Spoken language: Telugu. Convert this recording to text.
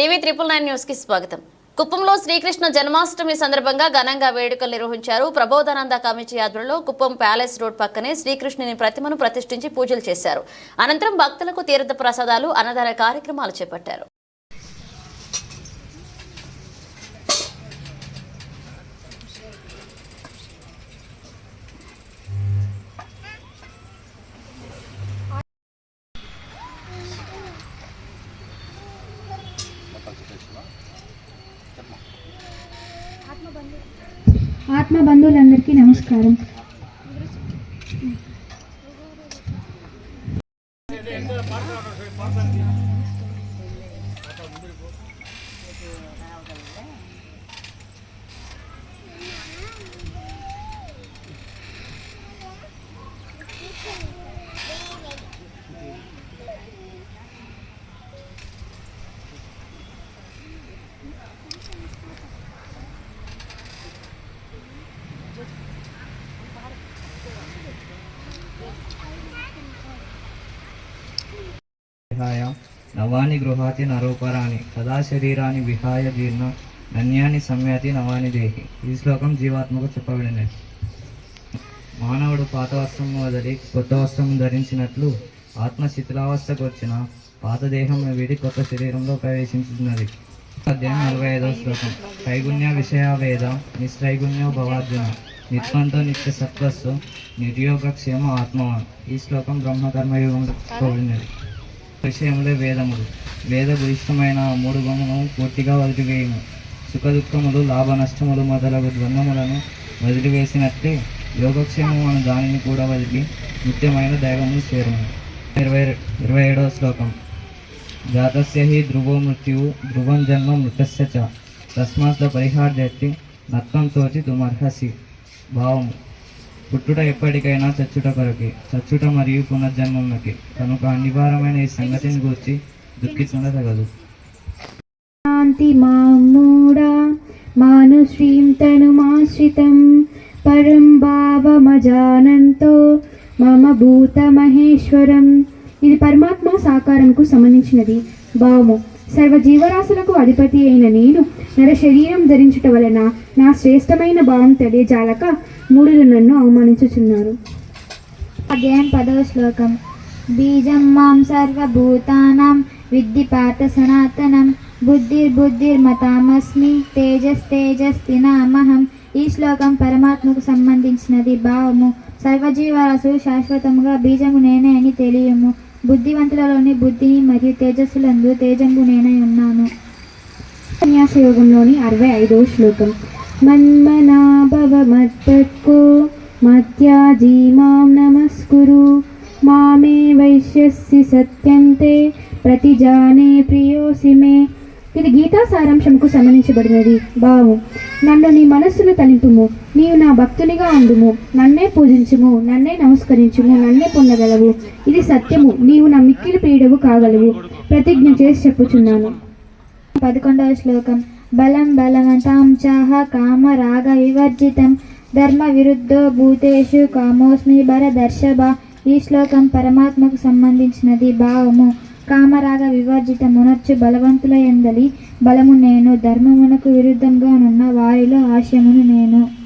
టీవీ త్రిపుల్ నైన్ న్యూస్కి స్వాగతం. కుప్పంలో శ్రీకృష్ణ జన్మాష్టమి సందర్భంగా ఘనంగా వేడుకలు నిర్వహించారు ప్రబోధానంద కమిటీ ఆధ్వర్యంలో కుప్పం ప్యాలెస్ రోడ్ పక్కనే శ్రీకృష్ణుని ప్రతిమను ప్రతిష్ఠించి పూజలు చేశారు. అనంతరం భక్తులకు తీర్థ ప్రసాదాలు అన్నదాన కార్యక్రమాలు చేపట్టారు. ఆత్మ బంధువులందరికీ నమస్కారం. విహాయ నవాని గృహాతి నరోపరాణి. సదా శరీరాన్ని విహాయ జీర్ణ. నన్యాన్ని సమ్యాతి నవాని దేహి. ఈ శ్లోకం జీవాత్మకు చెప్పబడినది. మానవుడు పాత వస్త్రము వదిలి కొత్త వస్త్రము ధరించినట్లు ఆత్మ శిథిలావస్థకు వచ్చిన పాత దేహం వీడి కొత్త శరీరంలో ప్రవేశించుతున్నది. అధ్యాయం నలభై ఐదవ శ్లోకం. త్రైగుణ్య విషయ వేద నిస్త్రైగుణ్యో భవార్జున. నిత్వంతో నిత్య సత్వస్సు నిర్యోగక్షేమ ఆత్మవాన్. ఈ శ్లోకం బ్రహ్మకర్మయోగం కోరినది విషయంలో వేదములు. వేద భూయిష్టమైన మూడు గుణమును పూర్తిగా వదిలివేయము. సుఖ దుఃఖములు లాభ నష్టములు మొదలగు ద్వంద్వములను వదిలివేసినట్లే యోగక్షేమము అను దానిని కూడా వదిలి నిత్యమైన దైవమును చేరము. ఇరవై ఇరవై ఏడవ శ్లోకం. జాతస్య హి ధ్రువో మృత్యువు ధ్రువం జన్మ మృతస్య చ. తస్మాత్ పరిహార్యతి నత్వం తోచి తుమర్హసి. భావము. పుట్టుట ఎప్పటికైనా చచ్చుట కొరకి చచ్చుట మరియు పునర్జన్మకి కనుక అనివారమైన ఈ సంగతిని గూర్చి దుఃఖించదగదు శాంతి మామూఢా మానుశ్రీం తనుమాశ్రితం పరం భావమజానంతో మమ భూత మహేశ్వరం ఇది పరమాత్మ సాకారంకు సంబంధించినది. భావము. సర్వ జీవరాశులకు అధిపతి అయిన నేను నర శరీరం ధరించుట వలన నా శ్రేష్టమైన భావం తెలియజాలక మూడులు నన్ను అవమానించుచున్నారు. అధ్యాయం పదవ శ్లోకం. బీజం మాం సర్వభూతానాం విద్ధి పార్థ సనాతనం బుద్ధిర్బుద్ధిర్మతామస్మి తేజస్తేజస్తినామహం ఈ శ్లోకం పరమాత్మకు సంబంధించినది. భావము సర్వజీవరాశు శాశ్వతముగా బీజము నేనే అని తెలియము. బుద్ధివంతులలోని బుద్ధిని మరియు తేజస్సులందు తేజంబు నేనై ఉన్నాను. యోగంలోని అరవై ఐదవ శ్లోకం. మన్మనాభవ మత్పత్కో మత్యాజీ మాం నమస్కురు. మామే వైశ్యసి సత్యంతే ప్రతిజానే ప్రియోసి మే. ఇది గీతా సారాంశంకు సంబంధించబడినది. భావం నన్ను నీ మనస్సును తలింపుము. నీవు నా భక్తునిగా ఉండుము. నన్నే పూజించుము. నన్నే నమస్కరించుము. నన్నే పొందగలవు. ఇది సత్యము. నీవు నా మిక్కిలి ప్రియుడవు కాగలవు. ప్రతిజ్ఞ చేసి చెప్పుచున్నాను. పదకొండవ శ్లోకం. బలం బలవంతాం చాహ కామ రాగ వివర్జితం. ధర్మ విరుద్ధో భూతేషు కామోస్మి భర దర్శభ ఈ శ్లోకం పరమాత్మకు సంబంధించినది. భావము కామరాగ వివర్జితమునర్చు బలవంతుల ఎందలి బలము నేను ధర్మమునకు విరుద్ధంగా నున్న వారిలో ఆశయమును నేను.